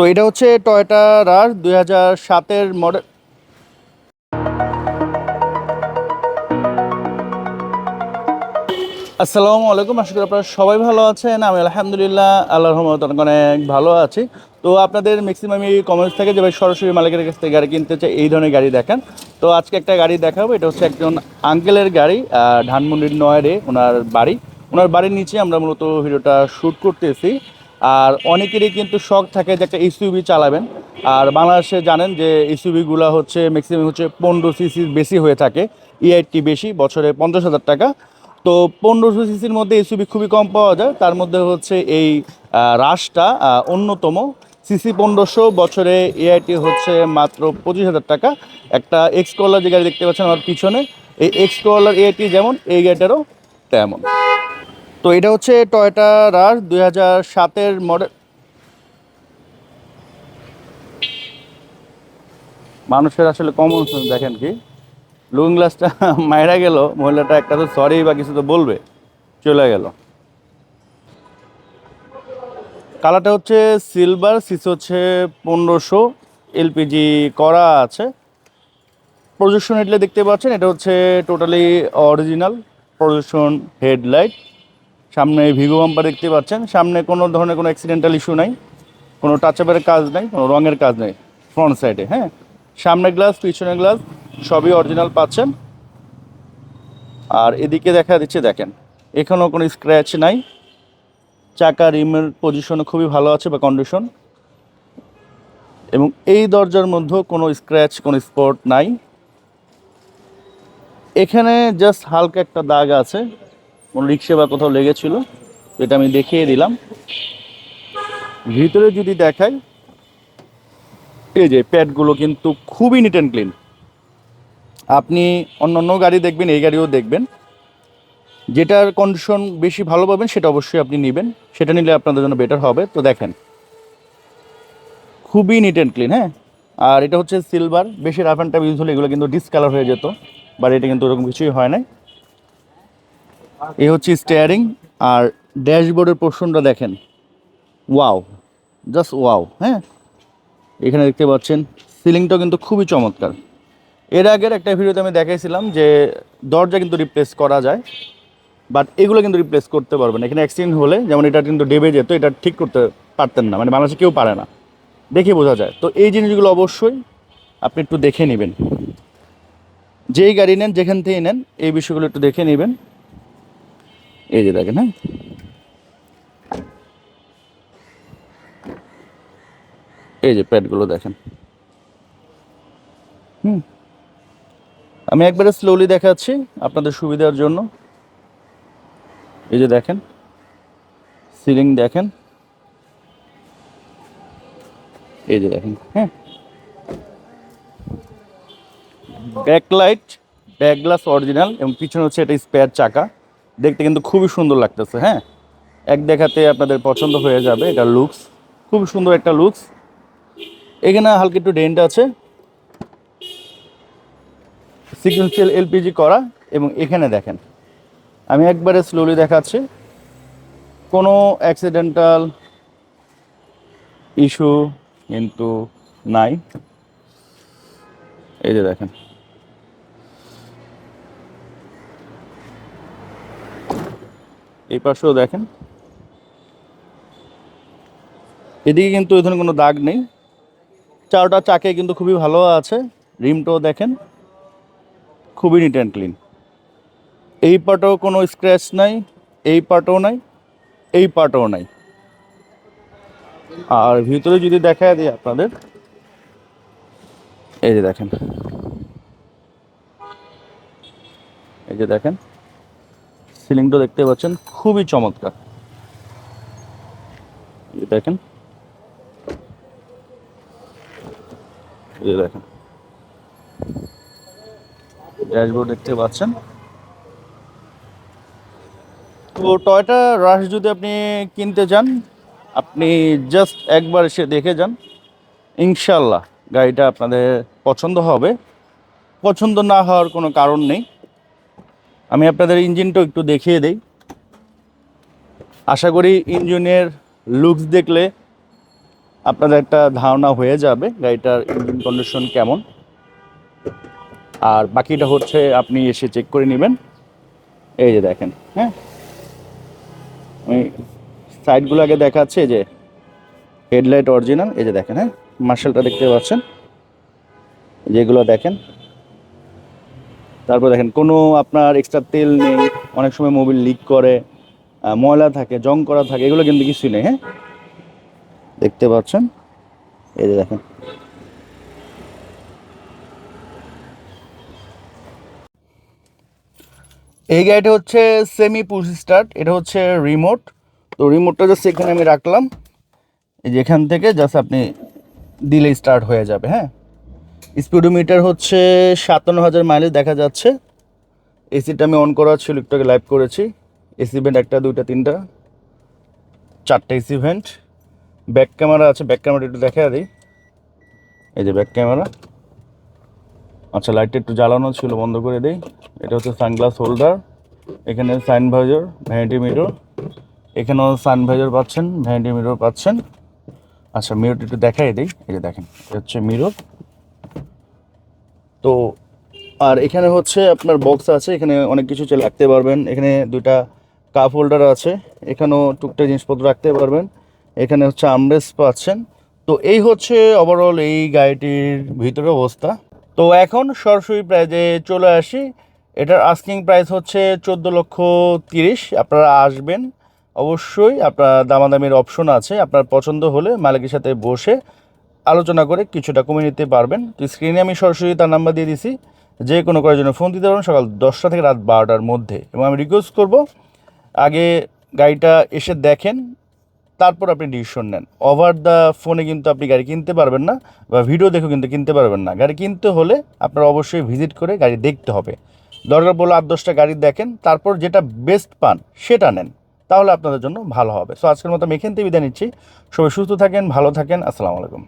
তো এটা হচ্ছে টয়োটা রার দুই হাজার সাতের মডেল আসসালামু আলাইকুম, আশা করি আপনারা সবাই ভালো আছেন। আমি আলহামদুলিল্লাহ আল্লাহ রহমত অনেক ভালো আছি। তো আপনাদের ম্যাক্সিমামই কমেন্টস থেকে যে সরাসরি মালিকের কাছ থেকে গাড়ি কিনতে চাই এই ধরনের গাড়ি দেখান। তো আজকে একটা গাড়ি দেখাবো, এটা হচ্ছে একজন আঙ্কেলের গাড়ি ধানমন্ডির নয়ারে ওনার বাড়ি। ওনার বাড়ির নিচে আমরা মূলত ভিডিওটা শ্যুট করতেছি। আর অনেকেরই কিন্তু শখ থাকে যে একটা এসইউবি চালাবেন। আর বাংলাদেশে জানেন যে এসইউবিগুলো হচ্ছে ম্যাক্সিমাম হচ্ছে পনেরো সিসির বেশি হয়ে থাকে ইআইটি বেশি, বছরে পঞ্চাশ হাজার টাকা। তো পনেরোশো সিসির মধ্যে এসইউবি খুবই কম পাওয়া যায়, তার মধ্যে হচ্ছে এই রাশটা অন্যতম। সিসি পনেরোশো, বছরে এআইটি হচ্ছে মাত্র পঁচিশ হাজার টাকা। একটা এক্স যে গাড়ি দেখতে পাচ্ছেন আমার পিছনে, এই এক্স এআইটি যেমন, এই গাড়িটারও তেমন। তো এটা হচ্ছে টয়োটা রার দুই হাজার সাতের মডেল মানুষের আসলে কমন সেন্স দেখেন কি? লুকিং গ্লাসটা মায়েরা গেল, মহিলাটা একটা তো সরি বা কিছু তো বলবে, চলে গেল। কালারটা হচ্ছে সিলভার সিস হচ্ছে পনেরোশো এলপিজি করা আছে। প্রজেকশন হেডলাইট দেখতে পাচ্ছেন, এটা হচ্ছে টোটালি অরিজিনাল প্রজেকশন হেডলাইট সামনে ভিগো বাম্পার দেখতে পাচ্ছেন। সামনে কোনো ধরনের কোনো অ্যাক্সিডেন্টাল ইস্যু নাই। কোনো টাচআপের কাজ নাই, কোনো রঙের কাজ নেই ফ্রন্ট সাইডে হ্যাঁ? সামনে গ্লাস পিছনে গ্লাস সবই অরিজিনাল পাচ্ছেন। আর এদিকে দেখা দিচ্ছে দেখেন এখানেও কোনো স্ক্র্যাচ নাই। চাকা রিমের পজিশনও খুবই ভালো আছে বা কন্ডিশন এবং এই দরজার মধ্যেও কোনো স্ক্র্যাচ কোনো স্পট নাই। এখানে জাস্ট হালকা একটা দাগ আছে। কোনো রিক্সা বা কোথাও লেগেছিল এটা আমি দেখিয়ে দিলাম। ভিতরে যদি দেখাই, এই যে প্যাডগুলো কিন্তু খুবই নিট অ্যান্ড ক্লিন আপনি অন্য অন্য গাড়ি দেখবেন, এই গাড়িও দেখবেন। যেটার কন্ডিশন বেশি ভালো পাবেন, সেটা অবশ্যই আপনি নেবেন। সেটা নিলে আপনাদের জন্য বেটার হবে। তো দেখেন, খুবই নিট অ্যান্ড ক্লিন হ্যাঁ? আর এটা হচ্ছে সিলভার বেশি রাফ অ্যান্ড টাইপ ইউজ হলে এগুলো কিন্তু ডিসকালার হয়ে যেত বাট এটা কিন্তু ওরকম কিছুই হয় নাই। এ হচ্ছে স্টিয়ারিং আর ড্যাশবোর্ডের পোর্শনটা দেখেন। ওয়াও জাস্ট ওয়াও হ্যাঁ? এখানে দেখতে পাচ্ছেন সিলিংটাও কিন্তু খুবই চমৎকার। এর আগের একটা ভিডিওতে আমি দেখাইছিলাম যে দরজা কিন্তু রিপ্লেস করা যায় বাট এগুলো কিন্তু রিপ্লেস করতে পারবেন। এখানে অ্যাক্সিডেন্ট হলে, যেমন এটা কিন্তু ডেবে যেত, এটা ঠিক করতে পারতেন না মানে বাংলাদেশে কেউ পারে না। দেখে বোঝা যায়। তো এই জিনিসগুলো অবশ্যই আপনি একটু দেখে নেবেন। যেই গাড়ি নেন, যেখান থেকেই নেন, এই বিষয়গুলো একটু দেখে নেবেন। এই যে দেখেন হ্যাঁ? এই যে প্যাডগুলো দেখেন। হুম। আমি একবারে স্লোলি দেখাচ্ছি আপনাদের সুবিধার জন্য। এই যে দেখেন সিলিং দেখেন। এই যে দেখেন হ্যাঁ? ব্যাকলাইট ব্যাক গ্লাস অরিজিনাল এবং পিছনে হচ্ছে এটা স্পেয়ার চাকা। দেখতে কিন্তু খুবই সুন্দর লাগতেছে হ্যাঁ? এক দেখাতে আপনাদের পছন্দ হয়ে যাবে এটা লুকস খুব সুন্দর একটা লুকস এখানে হালকা একটু ডেন্ট আছে। সিকুয়েন্সিয়াল এলপিজি করা এবং এখানে দেখেন, আমি একবারে স্লোলি দেখাচ্ছি। কোনো অ্যাক্সিডেন্টাল ইস্যু কিন্তু নাই। এই যে দেখেন। এই পাশেও দেখেন। এদিকে কিন্তু এখানে কোনো দাগ নেই। চারটা চাকে কিন্তু খুবই ভালো আছে। রিমটাও দেখেন। খুবই নিট অ্যান্ড ক্লিন এই পার্টেও কোনো স্ক্র্যাচ নাই, এই পার্টও নাই, এই পার্টও নাই। আর ভিতরে যদি দেখা দিই আপনাদের, এই যে দেখেন। এই যে দেখেন সিলিংটা দেখতে পাচ্ছেন। খুবই চমৎকার। দেখেন। দেখেন। ড্যাশবোর্ড দেখতে পাচ্ছেন। তো টয়টা রাশ যদি আপনি কিনতে যান আপনি জাস্ট একবার এসে দেখে যান। ইনশাল্লাহ গাড়িটা আপনাদের পছন্দ হবে। পছন্দ না হওয়ার কোনো কারণ নেই। আমি আপনাদের ইঞ্জিনটাও একটু দেখিয়ে দেই। আশা করি ইঞ্জিনের লুকস দেখলে আপনাদের একটা ধারণা হয়ে যাবে গাড়িটার ইঞ্জিন কন্ডিশন কেমন। আর বাকিটা হচ্ছে আপনি এসে চেক করে নেবেন। এই যে দেখেন হ্যাঁ? আমি সাইডগুলো আগে দেখাচ্ছে যে হেডলাইট অরিজিনাল এই যে দেখেন হ্যাঁ? মার্শালটা দেখতে পাচ্ছেন? যেগুলো দেখেন। তারপর দেখেন, কোনো আপনার এক্সট্রা তেল নেই, অনেক সময় মোবিল লিক করে। ময়লা থাকে, জং করা থাকে, এগুলো কিন্তু কিছুই নেই হ্যাঁ? দেখতে পাচ্ছেন? এই যে দেখেন। এই গাড়িটা হচ্ছে সেমি পুশ স্টার্ট এটা হচ্ছে রিমোট তো রিমোটটা জাস্ট এখানে আমি রাখলাম। এই যে এখান থেকে জাস্ট আপনি দিলে স্টার্ট হয়ে যাবে হ্যাঁ? স্পিডোমিটার হচ্ছে সাতান্ন হাজার মাইলেজ দেখা যাচ্ছে। এসিটা আমি অন করা ছিল একটু লাইভ করেছি। এসি ভেন্ট একটা, দুইটা, তিনটা। চারটে এসি ভেন্ট। ব্যাক ক্যামেরা আছে, ব্যাক ক্যামেরা একটু দেখা দিই। এই যে ব্যাক ক্যামেরা। আচ্ছা লাইটটা একটু জ্বালানো ছিল, বন্ধ করে দিই। এটা হচ্ছে সানগ্লাস হোল্ডার। এখানে সাইন ভাইজার ভ্যানিটি মিরর। এখানেও সান ভাইজার পাচ্ছেন, ভ্যানিটি মিরর পাচ্ছেন। আচ্ছা মিররটা একটু দেখাই দিই। এই যে দেখেন, এটা হচ্ছে মিরর। তো, আর এখানে হচ্ছে আপনার বক্স আছে, এখানে অনেক কিছু রাখতে পারবেন। এখানে দুইটা কাপ হোল্ডার আছে, এখানেও টুকটাক জিনিসপত্র রাখতে পারবেন। এখানে হচ্ছে আমরেস পাচ্ছেন। তো এই হচ্ছে ওভারঅল এই গাড়িটির ভিতরে অবস্থা। তো এখন সরাসরি প্রাইজে চলে আসি। এটার আস্কিং প্রাইস হচ্ছে চোদ্দ লক্ষ তিরিশ। আপনারা আসবেন, অবশ্যই আপনার দামাদামির অপশন আছে। আপনার পছন্দ হলে মালিকের সাথে বসে আলোচনা করে কিছুটা কমে নিতে পারবেন। তো স্ক্রিনে আমি সরাসরি তার নাম্বার দিয়ে দিছি। যে কোনো করার জন্য ফোন দিতে পারবেন সকাল দশটা থেকে রাত বারোটার মধ্যে। এবং আমি রিকোয়েস্ট করব আগে গাড়িটা এসে দেখেন, তারপর আপনি ডিসিশন নেন। ওভার দ্য ফোনে কিন্তু আপনি গাড়ি কিনতে পারবেন না বা ভিডিও দেখেও কিন্তু কিনতে পারবেন না। গাড়ি কিনতে হলে আপনার অবশ্যই ভিজিট করে গাড়ি দেখতে হবে। দরকার বলে আট দশটা গাড়ি দেখেন, তারপর যেটা বেস্ট পান সেটা নেন। তাহলে আপনাদের জন্য ভালো হবে। সো আজকের মতো আমি এখান থেকে বিদায় নিচ্ছি। সবাই সুস্থ থাকেন, ভালো থাকেন। আসসালামু আলাইকুম।